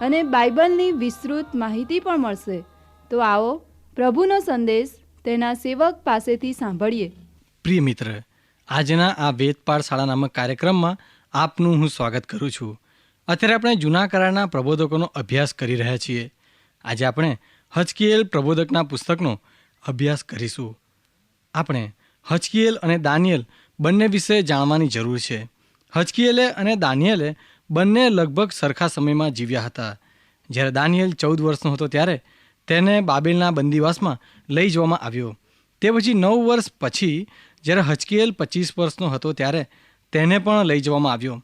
અને બાઇબલની વિસ્તૃત માહિતી પણ મળશે. તો આવો પ્રભુનો સંદેશ તેના સેવક પાસેથી સાંભળીએ. પ્રિય મિત્ર, આજના આ વેદપાઠ શાળા નામક કાર્યક્રમમાં આપનું હું સ્વાગત કરું છું. અત્યારે આપણે જૂના કરારના પ્રબોધકોનો અભ્યાસ કરી રહ્યા છીએ. આજે આપણે હચકીએલ પ્રબોધકના પુસ્તકનો અભ્યાસ કરીશું. આપણે હચકીએલ અને દાનિયેલ બંને વિશે જાણવાની જરૂર છે. હચકીએલે અને દાનિયેલે બંને લગભગ સરખા સમયમાં જીવ્યા હતા. જ્યારે દાનિયેલ ચૌદ વર્ષનો હતો ત્યારે તેને બાબેલના બંદીવાસમાં લઈ જવામાં આવ્યો. તે પછી નવ વર્ષ પછી, જ્યારે હચકીએલ પચીસ વર્ષનો હતો ત્યારે તેને પણ લઈ જવામાં આવ્યો.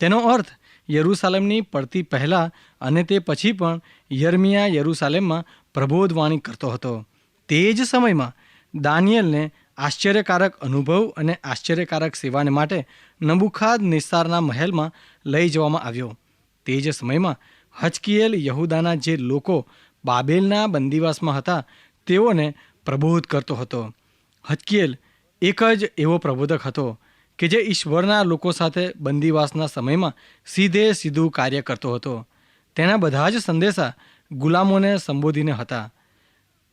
તેનો અર્થ, યરૂસાલેમની પડતી પહેલાં અને તે પછી પણ યર્મિયા યરૂસાલેમમાં પ્રબોધવાણી કરતો હતો. તે જ સમયમાં દાનિયેલને આશ્ચર્યકારક અનુભવ અને આશ્ચર્યકારક સેવાને માટે નબુખાદ નિસ્સારના મહેલમાં લઈ જવામાં આવ્યો. તે જ સમયમાં હચકીએલ યહુદાના જે લોકો બાબેલના બંદીવાસમાં હતા, તેઓને પ્રબોધ કરતો હતો. હચકીએલ એક જ એવો પ્રબોધક હતો કે જે ઈશ્વરના લોકો સાથે બંદીવાસના સમયમાં સીધે સીધું કાર્ય કરતો હતો. તેના બધા જ સંદેશા ગુલામોને સંબોધીને હતા.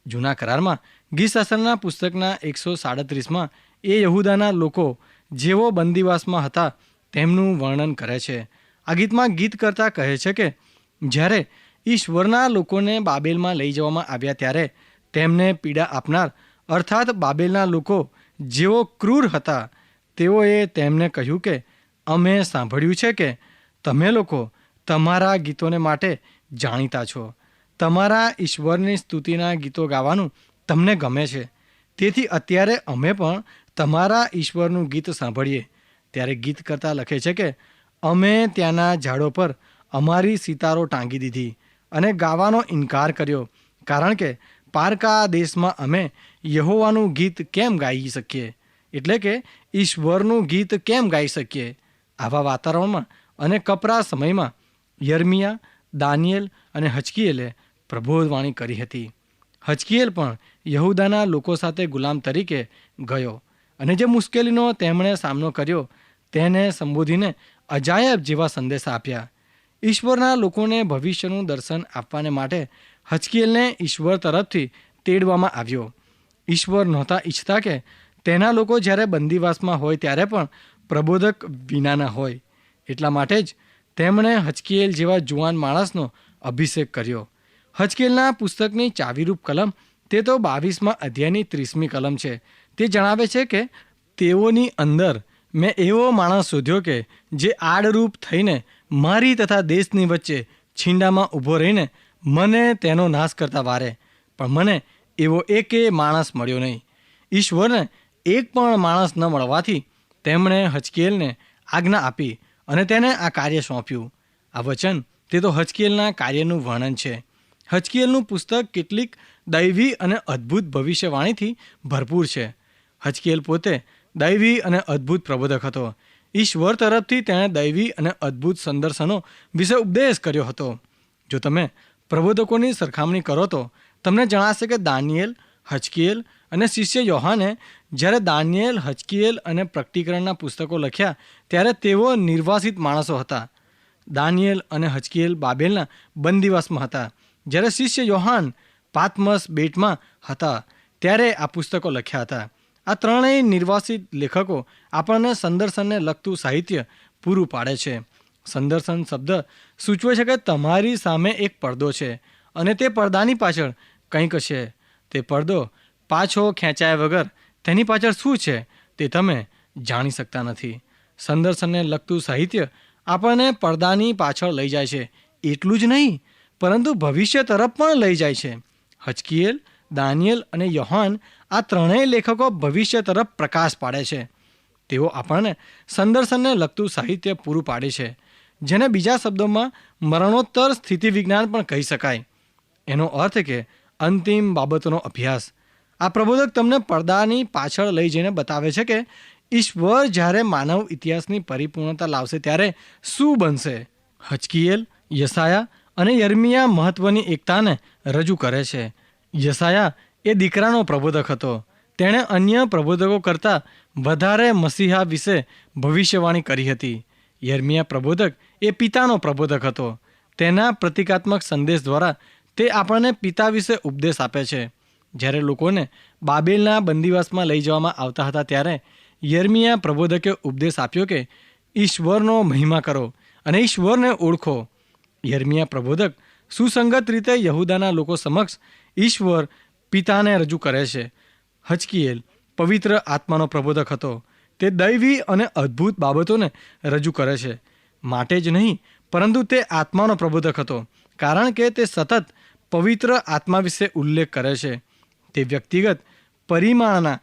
જૂના કરારમાં ગીત શાસ્ત્રના પુસ્તકના એકસો સાડત્રીસમાં એ યહુદાના લોકો જેઓ બંદીવાસમાં હતા તેમનું વર્ણન કરે છે. આ ગીતમાં ગીત કરતા કહે છે કે, જ્યારે ઈશ્વરના લોકોને બાબેલમાં લઈ જવામાં આવ્યા ત્યારે તેમને પીડા આપનાર, અર્થાત બાબેલના લોકો જેઓ ક્રૂર હતા, તેઓએ તેમને કહ્યું કે, અમે સાંભળ્યું છે કે તમે લોકો તમારા ગીતોને માટે જાણીતા છો. તમારા ઈશ્વરની સ્તુતિના ગીતો ગાવાનું તમને ગમે છે. તેથી અત્યારે અમે પણ તમારા ઈશ્વરનું ગીત સાંભળીએ. ત્યારે ગીત કરતાં લખે છે કે, અમે ત્યાંના ઝાડો પર અમારી સિતારો ટાંગી દીધી અને ગાવાનો ઇનકાર કર્યો. કારણ કે પારકા દેશમાં અમે યહોવાનું ગીત કેમ ગાઈ શકીએ? એટલે કે ઈશ્વરનું ગીત કેમ ગાઈ શકીએ? આવા વાતાવરણમાં અને કપરા સમયમાં યર્મિયા, દાનિયેલ અને હચકીએલે પ્રબોધવાણી કરી હતી. હચકીએલ પણ યહુદાના લોકો સાથે ગુલામ તરીકે ગયો. અને જે મુશ્કેલીનો તેમણે સામનો કર્યો, તેને સંબોધીને અજાયબ જેવા સંદેશા આપ્યા. ઈશ્વરના લોકોને ભવિષ્યનું દર્શન આપવાને માટે હચકીએલને ઈશ્વર તરફથી તેડવામાં આવ્યો. ઈશ્વર નહોતા ઈચ્છતા કે તેના લોકો જ્યારે બંદીવાસમાં હોય ત્યારે પણ પ્રબોધક વિનાના હોય. એટલા માટે જ તેમણે હચકીએલ જેવા જુવાન માણસનો અભિષેક કર્યો. હચકેલના પુસ્તકની ચાવીરૂપ કલમ તે તો બાવીસમાં અધ્યાયની ત્રીસમી કલમ છે. તે જણાવે છે કે તેઓની અંદર મેં એવો માણસ શોધ્યો કે જે આડરૂપ થઈને મારી તથા દેશની વચ્ચે છીંડામાં ઊભો રહીને મને તેનો નાશ કરતા વારે. પણ મને એવો એકે માણસ મળ્યો નહીં. ઈશ્વરને એક પણ માણસ ન મળવાથી તેમણે હચકેલને આજ્ઞા આપી અને તેને આ કાર્ય સોંપ્યું. આ વચન તે તો હચકેલના કાર્યનું વર્ણન છે. હચકેલનું પુસ્તક કેટલીક દૈવી અને અદ્ભુત ભવિષ્યવાણીથી ભરપૂર છે. હચકેલ પોતે દૈવી અને અદ્ભુત પ્રબોધક હતો. ઈશ્વર તરફથી તેણે દૈવી અને અદ્ભુત સંદર્શનો વિશે ઉપદેશ કર્યો હતો. જો તમે પ્રબોધકોની સરખામણી કરો તો તમને જણાશે કે દાનિયેલ હચકિયેલ અને શિષ્ય યોહાને જ્યારે દાનિયેલ હચકિયેલ અને પ્રકટીકરણના પુસ્તકો લખ્યા ત્યારે તેઓ નિર્વાસિત માણસો હતા. દાનિયેલ અને હચકિયેલ બાબેલના બંદીવાસમાં હતા. જ્યારે શિષ્ય યોહાન પાતમસ બેટમાં હતા, ત્યારે આ પુસ્તકો લખ્યા હતા. આ ત્રણેય નિર્વાસિત લેખકો આપણને સંદર્શનને લગતું સાહિત્ય પૂરું પાડે છે. સંદર્શન શબ્દ સૂચવે છે કે તમારી સામે એક પડદો છે અને તે પડદાની પાછળ કંઈક છે. તે પડદો પાછો ખેંચાયા વગર તેની પાછળ શું છે તે તમે જાણી શકતા નથી. સંદર્શનને લગતું સાહિત્ય આપણને પડદાની પાછળ લઈ જાય છે. એટલું જ નહીં પરંતુ ભવિષ્ય તરફ પણ લઈ જાય છે. હચકિયેલ, દાનિયેલ અને યોહાન આ ત્રણેય લેખકો ભવિષ્ય તરફ પ્રકાશ પાડે છે. તેઓ આપણને સંદર્શનને લગતું સાહિત્ય પૂરું પાડે છે, જેને બીજા શબ્દોમાં મરણોત્તર સ્થિતિ વિજ્ઞાન પણ કહી શકાય. એનો અર્થ કે અંતિમ બાબતોનો અભ્યાસ. આ પ્રબોધક તમને પડદાની પાછળ લઈ જઈને બતાવે છે કે ઈશ્વર જ્યારે માનવ ઇતિહાસની પરિપૂર્ણતા લાવશે ત્યારે શું બનશે? હચકીએલ યસાયા અને યર્મિયા મહત્વની એકતાને રજૂ કરે છે. યસાયા એ દીકરાનો પ્રબોધક હતો. તેણે અન્ય પ્રબોધકો કરતાં વધારે મસીહા વિશે ભવિષ્યવાણી કરી હતી. યર્મિયા પ્રબોધક એ પિતાનો પ્રબોધક હતો. તેના પ્રતિકાત્મક સંદેશ દ્વારા તે આપણને પિતા વિશે ઉપદેશ આપે છે. જ્યારે લોકોને બાબેલના બંદીવાસમાં લઈ જવામાં આવતા હતા ત્યારે યર્મિયા પ્રબોધકે ઉપદેશ આપ્યો કે, ઈશ્વરનો મહિમા કરો અને ઈશ્વરને ઓળખો. યર્મિયા પ્રબોધક સુસંગત રીતે યહુદાના લોકો સમક્ષ ઈશ્વર પિતાને રજૂ કરે છે. હચકીએલ પવિત્ર આત્માનો પ્રબોધક હતો. તે દૈવી અને અદ્ભુત બાબતોને રજૂ કરે છે. માટે જ નહીં, પરંતુ તે આત્માનો પ્રબોધક હતો, કારણ કે તે સતત પવિત્ર આત્મા વિશે ઉલ્લેખ કરે છે. તે વ્યક્તિગત પરિમાણના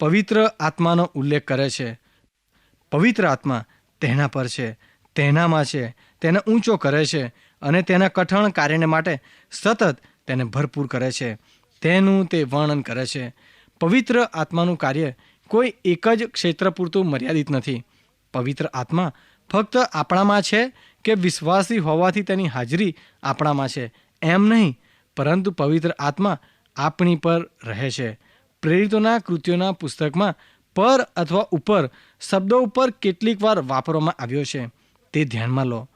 પવિત્ર આત્માનો ઉલ્લેખ કરે છે. પવિત્ર આત્મા તેના પર છે, તેનામાં છે તેને ઊંચો કરે છે અને તેના કઠણ કાર્યને માટે સતત તેને ભરપૂર કરે છે. તેનું તે વર્ણન કરે છે. પવિત્ર આત્માનું કાર્ય કોઈ એક જ ક્ષેત્ર પૂરતું મર્યાદિત નથી. પવિત્ર આત્મા ફક્ત આપણામાં છે કે વિશ્વાસી હોવાથી તેની હાજરી આપણામાં છે એમ નહીં, પરંતુ પવિત્ર આત્મા આપણી પર રહે છે. પ્રેરિતોના કૃત્યોના પુસ્તકમાં પર અથવા ઉપર શબ્દો ઉપર કેટલીક વાર વાપરવામાં આવ્યો છે. તે ધ્યાનમાં લો.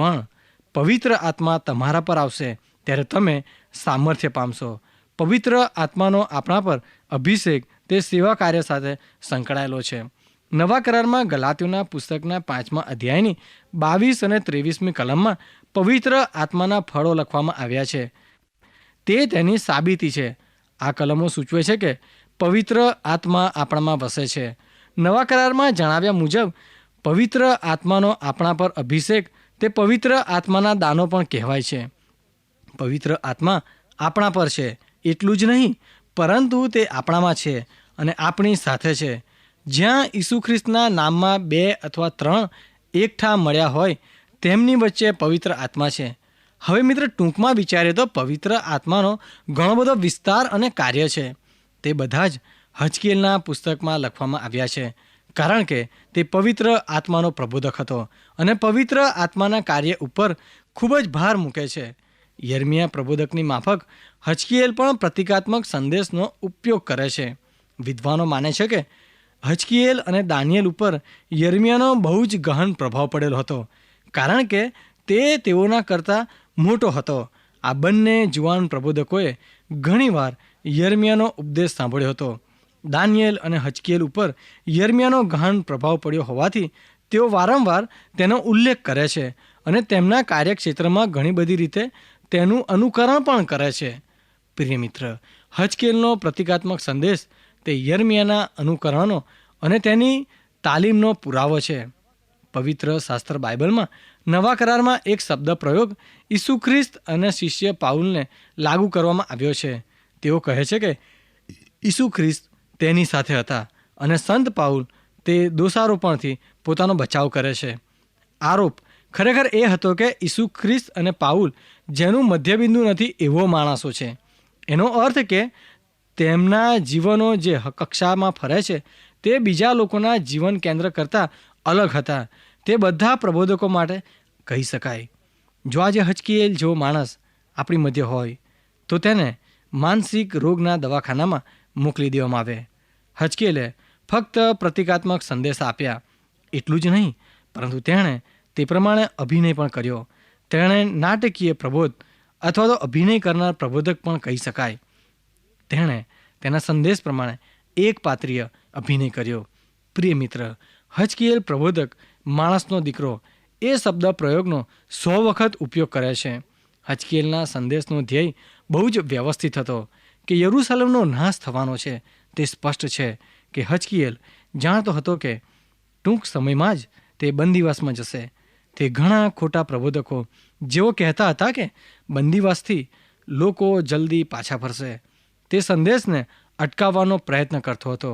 પણ પવિત્ર આત્મા તમારા પર આવશે, ત્યારે તમે સામર્થ્ય પામશો. પવિત્ર આત્માનો આપણા પર અભિષેક તે સેવા કાર્ય સાથે સંકળાયેલો છે. નવા કરારમાં ગલાતીઓના પુસ્તકના પાંચમા અધ્યાયની બાવીસ અને ત્રેવીસમી કલમમાં પવિત્ર આત્માના ફળો લખવામાં આવ્યા છે. તે તેની સાબિતી છે. આ કલમો સૂચવે છે કે પવિત્ર આત્મા આપણામાં વસે છે. નવા કરારમાં જણાવ્યા મુજબ, પવિત્ર આત્માનો આપણા પર અભિષેક તે પવિત્ર આત્માના દાનો પણ કહેવાય છે. પવિત્ર આત્મા આપણા પર છે, એટલું જ નહીં, પરંતુ તે આપણામાં છે અને આપણી સાથે છે. જ્યાં ઈસુ ખ્રિસ્તના નામમાં બે અથવા ત્રણ એકઠા મળ્યા હોય, તેમની વચ્ચે પવિત્ર આત્મા છે. હવે મિત્ર, ટૂંકમાં વિચારીએ તો પવિત્ર આત્માનો ઘણો બધો વિસ્તાર અને કાર્ય છે. તે બધા જ હચકેલના પુસ્તકમાં લખવામાં આવ્યા છે. કારણ કે તે પવિત્ર આત્માનો પ્રબોધક હતો અને પવિત્ર આત્માના કાર્ય ઉપર ખૂબ જ ભાર મૂકે છે. યર્મિયા પ્રબોધકની માફક હચકીએલ પણ પ્રતિકાત્મક સંદેશનો ઉપયોગ કરે છે. વિદ્વાનો માને છે કે હચકીએલ અને દાનિયેલ ઉપર યર્મિયાનો બહુ જ ગહન પ્રભાવ પડેલો હતો, કારણ કે તે તેઓના કરતાં મોટો હતો. આ બંને જુવાન પ્રબોધકોએ ઘણીવાર યર્મિયાનો ઉપદેશ સાંભળ્યો હતો. દાનિયેલ અને હચકીએલ ઉપર યર્મિયાનો ગહન પ્રભાવ પડ્યો હોવાથી તેઓ વારંવાર તેનો ઉલ્લેખ કરે છે અને તેમના કાર્યક્ષેત્રમાં ઘણી બધી રીતે તેનું અનુકરણ પણ કરે છે. પ્રિય મિત્ર, હચકેલનો પ્રતિકાત્મક સંદેશ તે યર્મિયાના અનુકરણનો અને તેની તાલીમનો પુરાવો છે. પવિત્ર શાસ્ત્ર બાઇબલમાં નવા કરારમાં એક શબ્દ પ્રયોગ ઈસુ ખ્રિસ્ત અને શિષ્ય પાઉલને લાગુ કરવામાં આવ્યો છે. તેઓ કહે છે કે ઈસુ ખ્રિસ્ત તેની સાથે હતા અને સંત પાઉલ તે દોષારોપણથી પોતાનો બચાવ કરે છે. આરોપ ખરેખર એ હતો કે ઈસુ ખ્રિસ્ત અને પાઉલ જેનું મધ્યબિંદુ નથી એવો માણસો છે. એનો અર્થ કે તેમના જીવનો જે કક્ષામાં ફરે છે તે બીજા લોકોના જીવન કેન્દ્ર કરતાં અલગ હતા. તે બધા પ્રબોધકો માટે કહી શકાય. જો આજે હચકીએલ જેવો માણસ આપણી મધ્ય હોય તો તેને માનસિક રોગના દવાખાનામાં મોકલી દેવામાં આવે. હચકેલે ફક્ત પ્રતિકાત્મક સંદેશ આપ્યા. એટલું જ નહીં, પરંતુ તેણે તે પ્રમાણે અભિનય પણ કર્યો. તેણે નાટકીય પ્રબોધ અથવા તો અભિનય કરનાર પ્રબોધક પણ કહી શકાય. તેણે તેના સંદેશ પ્રમાણે એક પાત્રીય અભિનય કર્યો. પ્રિય મિત્ર હચકીએલ પ્રબોધક માણસનો દીકરો એ શબ્દ પ્રયોગનો સો વખત ઉપયોગ કરે છે. હચકીએલના સંદેશનો ધ્યેય બહુ જ વ્યવસ્થિત હતો કે યરૂશલેમનો નાશ થવાનો છે. તે સ્પષ્ટ છે કે હચકીએલ જાણતો હતો કે ટૂંક સમયમાં જ તે બંદીવાસમાં જશે. તે ઘણા ખોટા પ્રબોધકો જેઓ કહેતા હતા કે બંદીવાસથી લોકો જલ્દી પાછા ફરશે, તે સંદેશને અટકાવવાનો પ્રયત્ન કરતો હતો.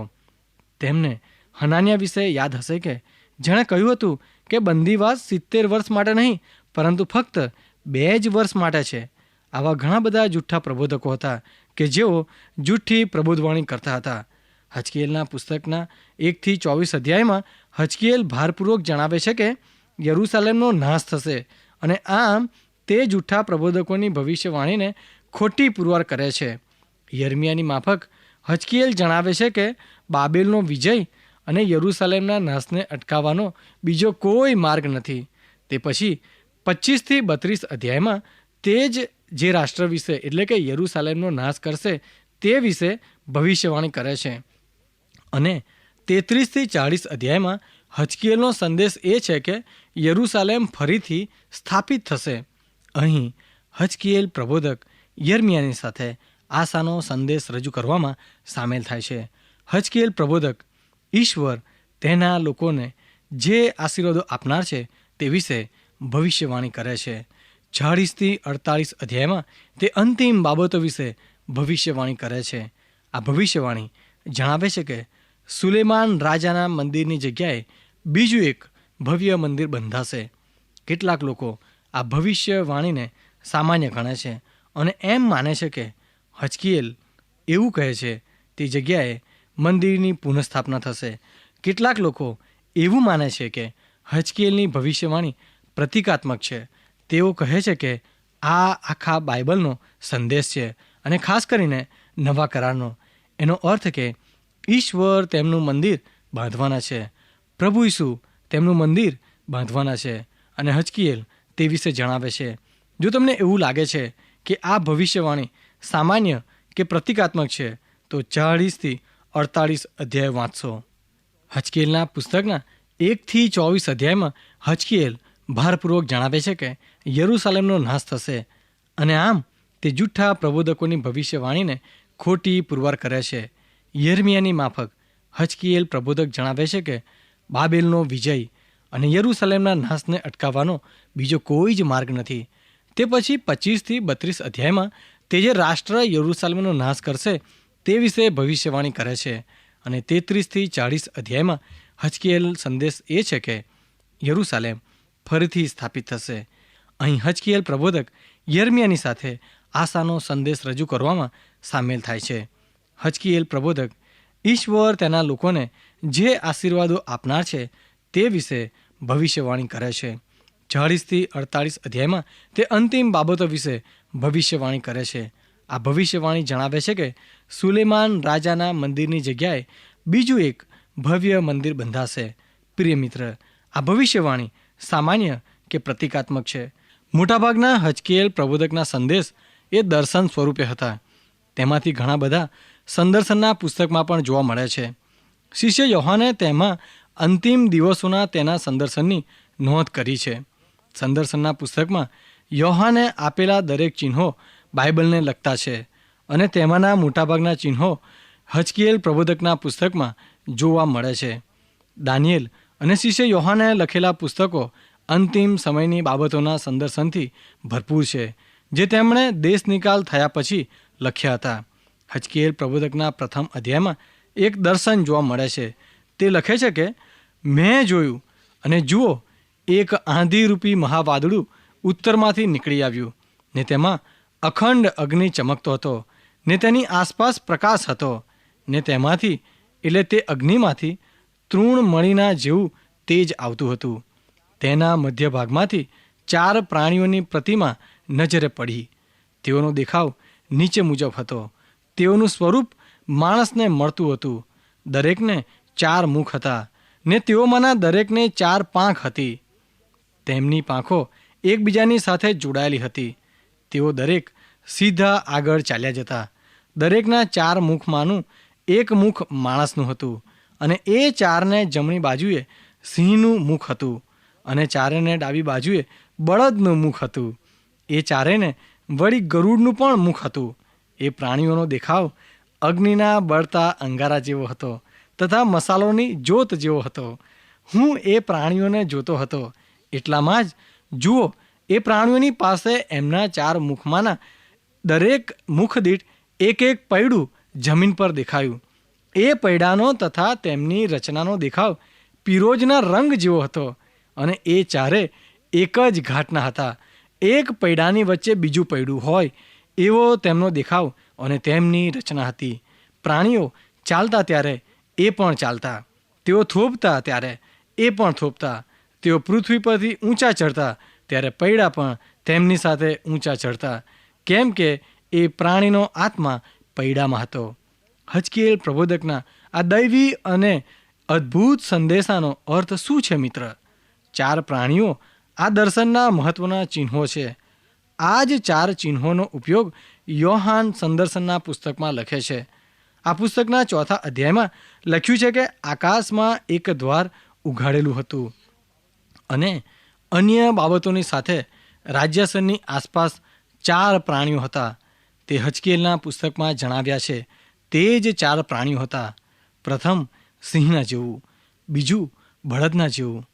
તેમને હનાનિયા વિશે યાદ હશે કે જેણે કહ્યું હતું કે બંદીવાસ સિત્તેર વર્ષ માટે નહીં, પરંતુ ફક્ત બે જ વર્ષ માટે છે. આવા ઘણા બધા જૂઠ્ઠા પ્રબોધકો હતા કે જેઓ જૂઠ્ઠી પ્રબોધવાણી કરતા હતા. હચકેલના પુસ્તકના એકથી ચોવીસ અધ્યાયમાં હચકેલ ભારપૂર્વક જણાવે છે કે યરૂસાલેમનો નાશ થશે અને આમ તે જૂઠા પ્રબોધકોની ભવિષ્યવાણીને ખોટી પુરવાર કરે છે. યર્મિયાની માફક હચકીએલ જણાવે છે કે બાબેલનો વિજય અને યરૂસાલેમના નાશને અટકાવવાનો બીજો કોઈ માર્ગ નથી. તે પછી પચીસથી બત્રીસ અધ્યાયમાં તે જ જે રાષ્ટ્ર વિશે, એટલે કે યરુસાલેમનો નાશ કરશે, તે વિશે ભવિષ્યવાણી કરે છે. અને તેત્રીસથી ચાળીસ અધ્યાયમાં હચકિયેલનો સંદેશ એ છે કે યરુસાલેમ ફરીથી સ્થાપિત થશે. અહીં હચકિયેલ પ્રબોધક યર્મિયાની સાથે આશાનો સંદેશ રજૂ કરવામાં સામેલ થાય છે. હચકિયેલ પ્રબોધક, ઈશ્વર તેના લોકોને જે આશીર્વાદો આપનાર છે, તે વિશે ભવિષ્યવાણી કરે છે. ચાળીસથી અડતાળીસ અધ્યાયમાં તે અંતિમ બાબતો વિશે ભવિષ્યવાણી કરે છે. આ ભવિષ્યવાણી જણાવે છે કે સુલેમાન રાજાના મંદિરની જગ્યાએ બીજું એક ભવ્ય મંદિર બંધાશે. કેટલાક લોકો આ ભવિષ્યવાણીને સામાન્ય ગણે છે અને એમ માને છે કે હચકીએલ એવું કહે છે, તે જગ્યાએ મંદિરની પુનઃસ્થાપના થશે. કેટલાક લોકો એવું માને છે કે હચકીએલની ભવિષ્યવાણી પ્રતિકાત્મક છે. તેઓ કહે છે કે આ આખા બાઇબલનો સંદેશ છે અને ખાસ કરીને નવા કરારનો. એનો અર્થ કે ઈશ્વર તેમનું મંદિર બાંધવાના છે. પ્રભુ ઈસુ તેમનું મંદિર બાંધવાના છે અને હચકીએલ તે વિશે જણાવે છે. જો તમને એવું લાગે છે કે આ ભવિષ્યવાણી સામાન્ય કે પ્રતિકાત્મક છે, તો ચાળીસથી અડતાળીસ અધ્યાય વાંચશો. હચકેલના પુસ્તકના એકથી ચોવીસ અધ્યાયમાં હચકિયેલ ભારપૂર્વક જણાવે છે કે યરૂસાલેમનો નાશ થશે. અને આમ તે જૂઠ્ઠા પ્રબોધકોની ભવિષ્યવાણીને ખોટી પુરવાર કરે છે. યર્મિયાની માફક હચકિયેલ પ્રબોધક જણાવે છે કે, બાબેલનો વિજય અને યરૂસલેમના નાશને અટકાવવાનો બીજો કોઈ જ માર્ગ નથી. તે પછી પચીસથી બત્રીસ અધ્યાયમાં તે જે રાષ્ટ્ર યરૂસાલેમનો નાશ કરશે તે વિશે ભવિષ્યવાણી કરે છે. અને તેત્રીસથી ચાળીસ અધ્યાયમાં હચકિયેલ સંદેશ એ છે કે, યરૂસાલેમ ફરીથી સ્થાપિત થશે. અહીં હચકીએલ પ્રબોધક યર્મિયાની સાથે આશાનો સંદેશ રજૂ કરવામાં સામેલ થાય છે. હચકીએલ પ્રબોધક ઈશ્વર તેના લોકોને જે આશીર્વાદો આપનાર છે તે વિશે ભવિષ્યવાણી કરે છે. ચાળીસથી અડતાળીસ અધ્યાયમાં તે અંતિમ બાબતો વિશે ભવિષ્યવાણી કરે છે. આ ભવિષ્યવાણી જણાવે છે કે સુલેમાન રાજાના મંદિરની જગ્યાએ બીજું એક ભવ્ય મંદિર બંધાશે. પ્રિય મિત્ર, આ ભવિષ્યવાણી સામાન્ય કે પ્રતિકાત્મક છે? મોટાભાગના હચકેલ પ્રબોધકના સંદેશ એ દર્શન સ્વરૂપે હતા. તેમાંથી ઘણા બધા સંદર્શનના પુસ્તકમાં પણ જોવા મળે છે. શિષ્ય યોહાને તેમાં અંતિમ દિવસોના તેના સંદર્શનની નોંધ કરી છે. સંદર્શનના પુસ્તકમાં યોહાને આપેલા દરેક ચિહ્નો બાઇબલને લગતા છે અને તેમાંના મોટાભાગના ચિહ્નો હચકીએલ પ્રબોધકના પુસ્તકમાં જોવા મળે છે. દાનિયેલ અને શિષ્ય યોહાને લખેલા પુસ્તકો અંતિમ સમયની બાબતોના સંદર્શનથી ભરપૂર છે, જે તેમણે દેશ નિકાલ થયા પછી લખ્યા હતા. હચકેર પ્રબોધકના પ્રથમ અધ્યાયમાં એક દર્શન જોવા મળે છે. તે લખે છે કે, મેં જોયું અને જુઓ, એક આંધીરૂપી મહાવાદળું ઉત્તરમાંથી નીકળી આવ્યું. ને તેમાં અખંડ અગ્નિ ચમકતો હતો, ને તેની આસપાસ પ્રકાશ હતો. ને તેમાંથી, એટલે તે અગ્નિમાંથી, તૃણ મણીના જેવું તેજ આવતું હતું. તેના મધ્ય ભાગમાંથી ચાર પ્રાણીઓની પ્રતિમા નજરે પડી. તેઓનો દેખાવ નીચે મુજબ હતો. તેઓનું સ્વરૂપ માણસને મળતું હતું. દરેકને ચાર મુખ હતા ને તેઓમાંના દરેકને ચાર પાંખ હતી. તેમની પાંખો એકબીજાની સાથે જોડાયેલી હતી. તેઓ દરેક સીધા આગળ ચાલ્યા જતા. દરેકના ચાર મુખમાંનું એક મુખ માણસનું હતું અને એ ચારને જમણી બાજુએ સિંહનું મુખ હતું. અને ચારેને ડાબી બાજુએ બળદનું મુખ હતું. એ ચારેને વળી ગરુડનું પણ મુખ હતું. એ પ્રાણીઓનો દેખાવ અગ્નિના બળતા અંગારા જેવો હતો તથા મસાલોની જ્યોત જેવો હતો. હું એ પ્રાણીઓને જોતો હતો. એટલામાં જ, જુઓ, એ પ્રાણીઓની પાસે એમના ચાર મુખમાંના દરેક મુખ દીઠ એક એક પૈડું જમીન પર દેખાયું. એ પૈડાનો તથા તેમની રચનાનો દેખાવ પિરોજના રંગ જેવો હતો. અને એ ચારે એક જ ઘાટના હતા. એક પૈડાની વચ્ચે બીજું પૈડું હોય, એવો તેમનો દેખાવ અને તેમની રચના હતી. પ્રાણીઓ ચાલતા ત્યારે એ પણ ચાલતા. તેઓ થોભતા ત્યારે એ પણ થોભતા. તેઓ પૃથ્વી પરથી ઊંચા ચડતા ત્યારે પૈડા પણ તેમની સાથે ઊંચા ચડતા કેમ કે એ પ્રાણીનો આત્મા પૈડામાં હતો. હચકેલ પ્રબોધકના આ દૈવી અને અદ્ભુત સંદેશાનો અર્થ શું છે મિત્ર? ચાર પ્રાણીઓ આ દર્શનના મહત્વના ચિહ્નો છે. આ જ ચાર ચિહ્નોનો ઉપયોગ યોહાન સંદર્શનના પુસ્તકમાં લખે છે. આ પુસ્તકના ચોથા અધ્યાયમાં લખ્યું છે કે આકાશમાં એક દ્વાર ઉઘાડેલું હતું અને અન્ય બાબતોની સાથે રાજ્યસનની આસપાસ ચાર પ્રાણીઓ હતા. તે હચકેલના પુસ્તકમાં જણાવ્યા છે, તે જ ચાર પ્રાણીઓ હતા. પ્રથમ સિંહના જેવું, બીજું બળદના જેવું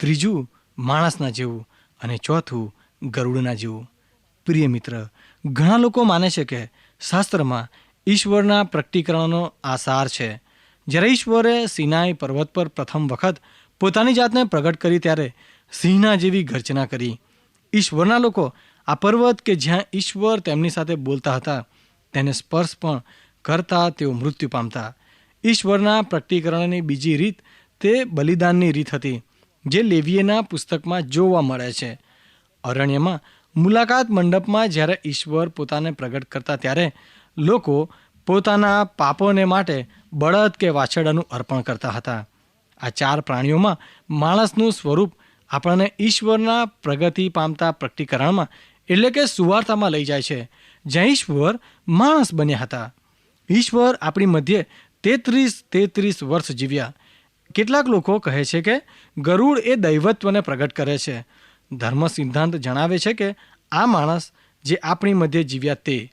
ત્રીજું, માણસના જેવું અને ચોથું, ગરુડના જેવું. પ્રિય મિત્ર, ઘણા લોકો માને છે કે શાસ્ત્રમાં ઈશ્વરના પ્રકટીકરણનો આસાર છે. જ્યારે ઈશ્વરે સિનાઈ પર્વત પર પ્રથમ વખત પોતાની જાતને પ્રગટ કરી ત્યારે સિંહના જેવી ગર્જના કરી. ઈશ્વરના લોકો આ પર્વત કે જ્યાં ઈશ્વર તેમની સાથે બોલતા હતા, તેને સ્પર્શ પણ કરતા તેઓ મૃત્યુ પામતા. ઈશ્વરના પ્રકટીકરણની બીજી રીત તે બલિદાનની રીત હતી. જે લેવીએના પુસ્તકમાં જોવા મળે છે. અરણ્યમાં મુલાકાત મંડપમાં જ્યારે ઈશ્વર પોતાને પ્રગટ કરતા ત્યારે લોકો પોતાના પાપોને માટે બળદ કે વાછરડાનું અર્પણ કરતા હતા. આ ચાર પ્રાણીઓમાં માણસનું સ્વરૂપ આપણને ઈશ્વરના પ્રગતિ પામતા પ્રકટીકરણમાં એટલે કે સુવાર્તામાં લઈ જાય છે. જ્યાં ઈશ્વર માણસ બન્યા હતા. ઈશ્વર આપણી મધ્યે તેત્રીસ તેત્રીસ વર્ષ જીવ્યા. કેટલાક લોકો કહે છે કે ગરુડ એ દૈવત્વને પ્રગટ કરે છે. ધર્મ સિદ્ધાંત જણાવે છે કે આ માણસ જે આપણી મધ્યે જીવ્યા તે.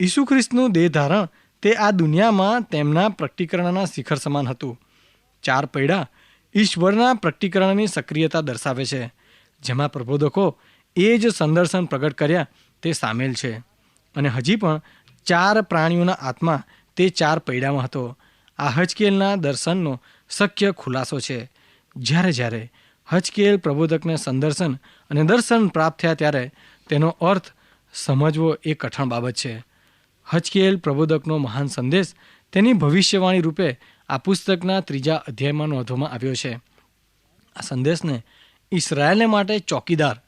ઈસુ ખ્રિસ્તનું દેહ ધારણ તે આ દુનિયામાં તેમના પ્રકટીકરણના શિખર સમાન હતું. ચાર પૈડા ઈશ્વરના પ્રકટીકરણની સક્રિયતા દર્શાવે છે. જેમાં પ્રબોધકો એ જ સંદર્શન પ્રગટ કર્યા તે સામેલ છે. અને હજી પણ ચાર પ્રાણીઓના આત્મા તે ચાર પૈડામાં હતો. આ હજકેલના દર્શનનો શક્ય ખુલાસો છે. જ્યારે જ્યારે હચકેલ પ્રબોધકને સંદર્શન અને દર્શન પ્રાપ્ત થયા ત્યારે તેનો અર્થ સમજવો એ કઠણ બાબત છે. હચકેલ પ્રબોધકનો મહાન સંદેશ તેની ભવિષ્યવાણી રૂપે આ પુસ્તકના ત્રીજા અધ્યાયમાં નોંધવામાં આવ્યો છે. આ સંદેશને ઇસરાયેલને માટે ચોકીદાર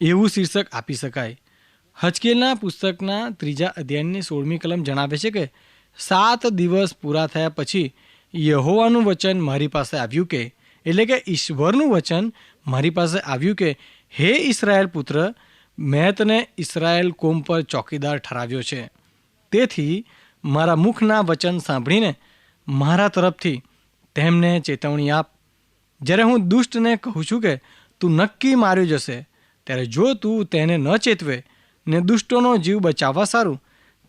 એવું શીર્ષક આપી શકાય. હચકેલના પુસ્તકના ત્રીજા અધ્યાયની સોળમી કલમ જણાવે છે કે, સાત દિવસ પૂરા થયા પછી યહોવાનું વચન મારી પાસે આવ્યું કે એટલે કે ઈશ્વરનું વચન મારી પાસે આવ્યું કે, હે ઇસરાયેલ પુત્ર, મેં તને ઇસરાયેલ કોમ પર ચોકીદાર ઠરાવ્યો છે. તેથી મારા મુખના વચન સાંભળીને મારા તરફથી તેમને ચેતવણી આપ. જ્યારે હું દુષ્ટને કહું છું કે, તું નક્કી માર્યો જશે, ત્યારે જો તું તેને ન ચેતવે ને દુષ્ટોનો જીવ બચાવવા સારું,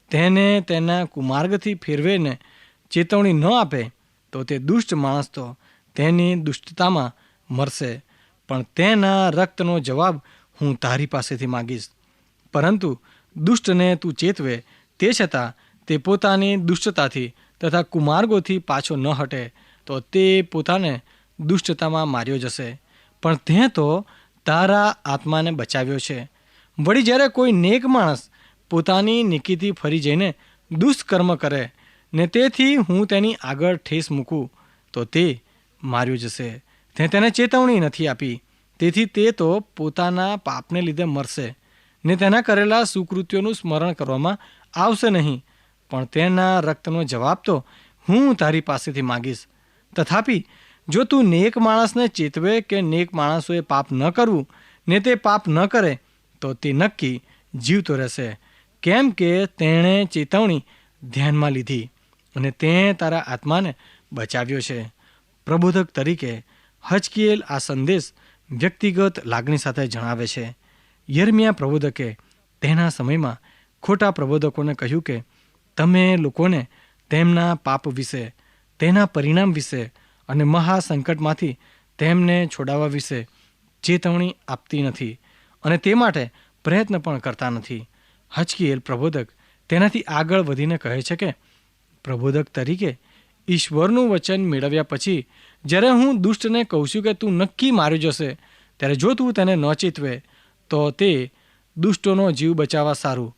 તેને તેના કુમાર્ગથી ફેરવેને ચેતવણી ન આપે, તો તે દુષ્ટ માણસ તો તેની દુષ્ટતામાં મરશે. પણ તેના રક્તનો જવાબ હું તારી પાસેથી માગીશ. પરંતુ દુષ્ટને તું ચેતવે, તે છતાં તે પોતાની દુષ્ટતાથી તથા કુમાર્ગોથી પાછો ન હટે, તો તે પોતાને દુષ્ટતામાં માર્યો જશે. પણ તે તો તારા આત્માને બચાવ્યો છે. વળી જ્યારે કોઈ નેક માણસ પોતાની નિકીથી ફરી જઈને દુષ્કર્મ કરે, ને તેથી હું તેની આગળ ઠેસ મૂકું, તો તે માર્યો જશે. તે તેને ચેતવણી નથી આપી. તેથી તે તો પોતાના પાપને લીધે મરશે. ને તેના કરેલા સુકૃત્યોનું સ્મરણ કરવામાં આવશે નહીં. પણ તેના રક્તનો જવાબ તો હું તારી પાસેથી માગીશ. તથાપિ, જો તું નેક માણસને ચેતવે કે નેક માણસોએ પાપ ન કરવું, ને તે પાપ ન કરે, તો તે નક્કી જીવતો રહેશે. કેમ કે તેણે ચેતવણી ધ્યાનમાં લીધી અને તે તારા આત્માને બચાવ્યો છે. પ્રબોધક તરીકે હચકીએલ આ સંદેશ વ્યક્તિગત લાગણી સાથે જણાવે છે. યર્મિયા પ્રબોધકે તેના સમયમાં ખોટા પ્રબોધકોને કહ્યું કે, તમે લોકોને તેમના પાપ વિશે, તેના પરિણામ વિશે અને મહાસંકટમાંથી તેમને છોડાવવા વિશે ચેતવણી આપતી નથી અને તે માટે પ્રયત્ન પણ કરતા નથી. હચકિયેલ પ્રબોધક તેનાથી આગળ વધીને કહે છે કે, પ્રબોધક તરીકે ઈશ્વરનું વચન મેળવ્યા પછી, જ્યારે હું દુષ્ટને કહું છું કે તું નક્કી મારી જશે, ત્યારે જો તું તેને ન ચેતવે, તો તે દુષ્ટોનો જીવ બચાવવા સારું.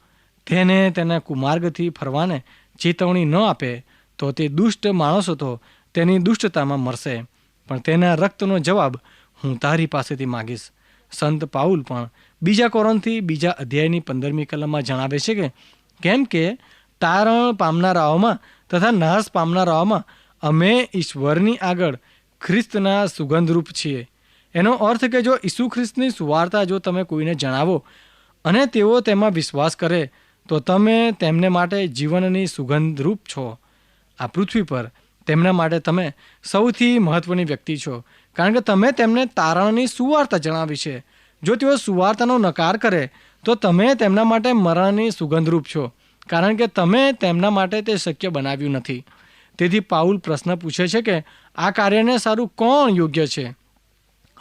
તેને તેના કુમાર્ગથી ફરવાને ચેતવણી ન આપે, તો તે દુષ્ટ માણસો તો તેની દુષ્ટતામાં મરશે. પણ તેના રક્તનો જવાબ હું તારી પાસેથી માગીશ. સંત પાઉલ પણ બીજા કોરોનથી બીજા અધ્યાયની પંદરમી કલમમાં જણાવે છે કે, કેમ કે તારણ પામનારાઓમાં તથા નાશ પામનારાઓમાં અમે ઈશ્વરની આગળ ખ્રિસ્તના સુગંધરૂપ છીએ. એનો અર્થ કે જો ઈસુ ખ્રિસ્તની સુવાર્તા જો તમે કોઈને જણાવો અને તેઓ તેમાં વિશ્વાસ કરે, તો તમે તેમને માટે જીવનની સુગંધરૂપ છો. આ પૃથ્વી પર તેમના માટે તમે સૌથી મહત્વની વ્યક્તિ છો, કારણ કે તમે તેમને તારણની સુવાર્તા જણાવી છે. જો તેઓ સુવાર્તાનો નકાર કરે, તો તમે તેમના માટે મરણની સુગંધરૂપ છો. કારણ કે તમે તેમના માટે તે શક્ય બનાવ્યું નથી. તેથી પાઉલ પ્રશ્ન પૂછે છે કે, આ કાર્યને સારું કોણ યોગ્ય છે?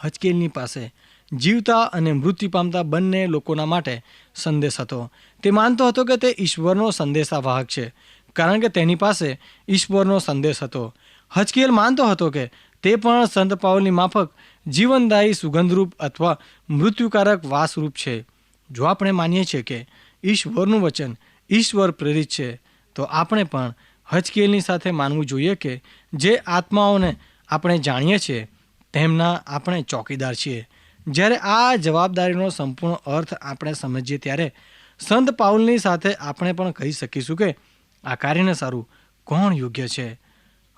હચકેલની પાસે જીવતા અને મૃત્યુ પામતા બંને લોકોના માટે સંદેશ હતો. તે માનતો હતો કે તે ઈશ્વરનો સંદેશાવાહક છે, કારણ કે તેની પાસે ઈશ્વરનો સંદેશ હતો. હચકેલ માનતો હતો કે, તે પણ સંત પાઉલની માફક, જીવનદાયી, સુગંધરૂપ અથવા મૃત્યુકારક વાસરૂપ છે. જો આપણે માનીએ છીએ કે ઈશ્વરનું વચન ઈશ્વર પ્રેરિત છે, તો આપણે પણ હચકેલની સાથે માનવું જોઈએ કે જે આત્માઓને આપણે જાણીએ છીએ, તેમના આપણે ચોકીદાર છીએ. જ્યારે આ જવાબદારીનો સંપૂર્ણ અર્થ આપણે સમજીએ ત્યારે સંત પાઉલની સાથે આપણે પણ કહી શકીશું કે આ કાર્યને સારું કોણ યોગ્ય છે?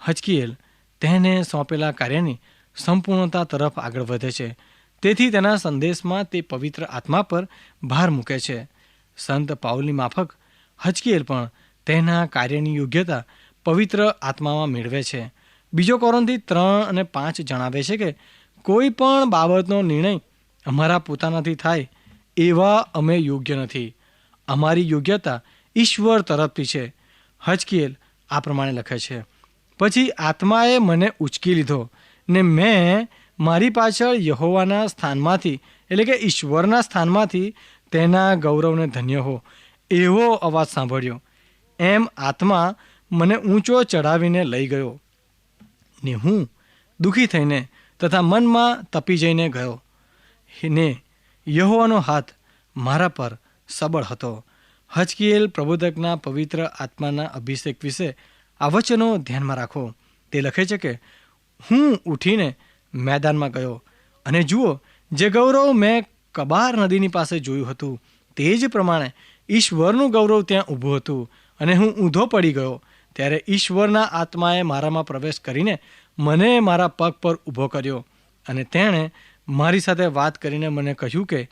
હચકીએલ તેને સોંપેલા કાર્યની સંપૂર્ણતા તરફ આગળ વધે છે. તેથી તેના સંદેશમાં તે પવિત્ર આત્મા પર ભાર મૂકે છે. સંત પાઉલની માફક હચકીએલ પણ તેના કાર્યની યોગ્યતા પવિત્ર આત્મામાં મેળવે છે. બીજો કોરોનથી ત્રણ અને પાંચ જણાવે છે કે કોઈ પણ બાબતનો નિર્ણય અમારા પોતાનાથી થાય એવા અમે યોગ્ય નથી. અમારી યોગ્યતા ઈશ્વર તરફથી છે. હચકીએલ આ પ્રમાણે લખે છે. પછી આત્માએ મને ઉચકી લીધો ને મેં મારી પાછળ યહોવાના સ્થાનમાંથી એટલે કે ઈશ્વરના સ્થાનમાંથી તેના ગૌરવને ધન્ય હો. એવો અવાજ સાંભળ્યો. એમ આત્મા મને ઊંચો ચડાવીને લઈ ગયો ને હું દુઃખી થઈને તથા મનમાં તપી જઈને ગયો. ને યહોવાનો હાથ મારા પર સબળ હતો. હચકીએલ પ્રબોધકના પવિત્ર આત્માના અભિષેક વિશે આ વચનો ધ્યાનમાં રાખો. તે લખે છે કે, હું ઉઠીને મેદાનમાં ગયો અને જુઓ, જે ગૌરવ મેં કબાર નદીની પાસે જોયું હતું, તે જ પ્રમાણે ઈશ્વરનું ગૌરવ ત્યાં ઊભું હતું અને હું ઊંધો પડી ગયો ત્યારે ઈશ્વરના આત્માએ મારામાં પ્રવેશ કરીને મને મારા પગ પર ઊભો કર્યો અને તેણે મારી સાથે વાત કરીને મને કહ્યું કે,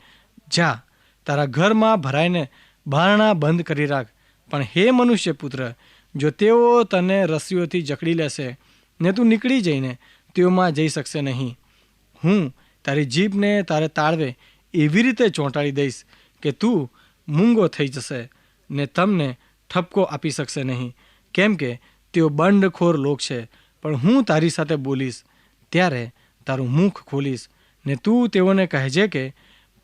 જા, તારા ઘરમાં ભરાઈને બારણા બંધ કરી રાખ, પણ હે મનુષ્ય પુત્ર, જો તેઓ તને રસીઓથી જકડી લેશે ને તું નીકળી જઈને તેઓમાં જઈ શકશે નહીં. હું તારી જીભને તારે તાળવે એવી રીતે ચોંટાડી દઈશ કે તું મૂંગો થઈ જશે ને તમને ઠપકો આપી શકશે નહીં. કેમ કે તેઓ બંડખોર લોક છે. પણ હું તારી સાથે બોલીશ. ત્યારે તારું મુખ ખોલીશ. ને તું તેઓને કહેજે કે,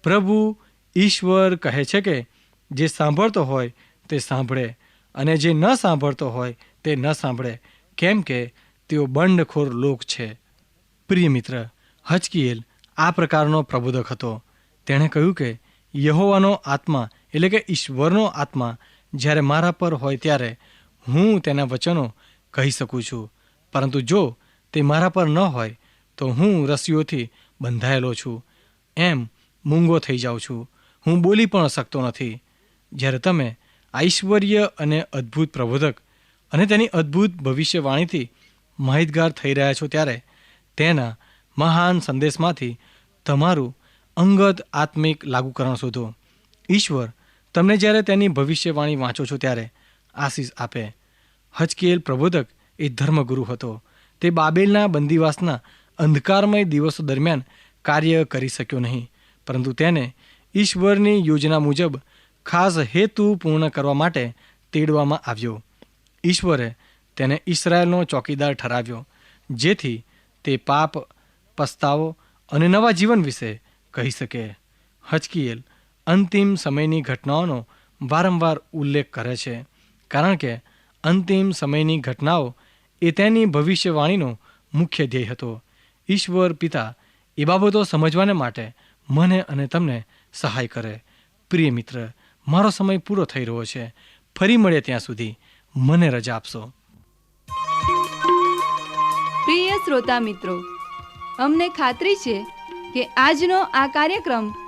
પ્રભુ ઈશ્વર કહે છે કે, જે સાંભળતો હોય તે સાંભળે અને જે ન સાંભળતો હોય તે ન સાંભળે. કેમ કે તેઓ બંડખોર લોક છે. પ્રિય મિત્ર, હચકીએલ આ પ્રકારનો પ્રબોધક હતો. તેણે કહ્યું કે, યહોવાનો આત્મા એટલે કે ઈશ્વરનો આત્મા જ્યારે મારા પર હોય ત્યારે હું તેના વચનો કહી શકું છું. પરંતુ જો તે મારા પર ન હોય, તો હું રસીઓથી બંધાયેલો છું. એમ મૂંગો થઈ જાઉં છું. હું બોલી પણ શકતો નથી. જ્યારે તમે ઐશ્વર્ય અને અદ્ભુત પ્રબોધક અને તેની અદ્ભુત ભવિષ્યવાણીથી માહિતગાર થઈ રહ્યા છો ત્યારે તેના મહાન સંદેશમાંથી તમારું અંગત આત્મિક લાગુકરણ શોધો. ઈશ્વર તમને જ્યારે તેની ભવિષ્યવાણી વાંચો છો ત્યારે આશીષ આપે. હચકેલ પ્રબોધક એ ધર્મગુરુ હતો. તે બાબેલના બંદીવાસના અંધકારમય દિવસો દરમિયાન કાર્ય કરી શક્યો નહીં, પરંતુ તેને ઈશ્વરની યોજના મુજબ ખાસ હેતુ પૂર્ણ કરવા માટે તેડવામાં આવ્યો. ઈશ્વરે તેને ઈસરાયલનો ચોકીદાર ઠરાવ્યો, જેથી તે પાપ, પસ્તાવો અને નવા જીવન વિશે કહી શકે. હચકીએલ અંતિમ સમયની ઘટનાઓનો વારંવાર ઉલ્લેખ કરે છે. કારણ કે અંતિમ સમયની ઘટનાઓ એ તેની ભવિષ્યવાણીનો મુખ્ય ધ્યેય હતો. ઈશ્વર પિતા એ બાબતો સમજવાને માટે મને અને તમને સહાય કરે. પ્રિય મિત્ર, મારો સમય પૂરો થઈ રહ્યો છે. ફરી મળે ત્યાં સુધી. મને રજા આપશો. પ્રિય શ્રોતા મિત્રો, અમને ખાતરી છે કે આજનો આ કાર્યક્રમ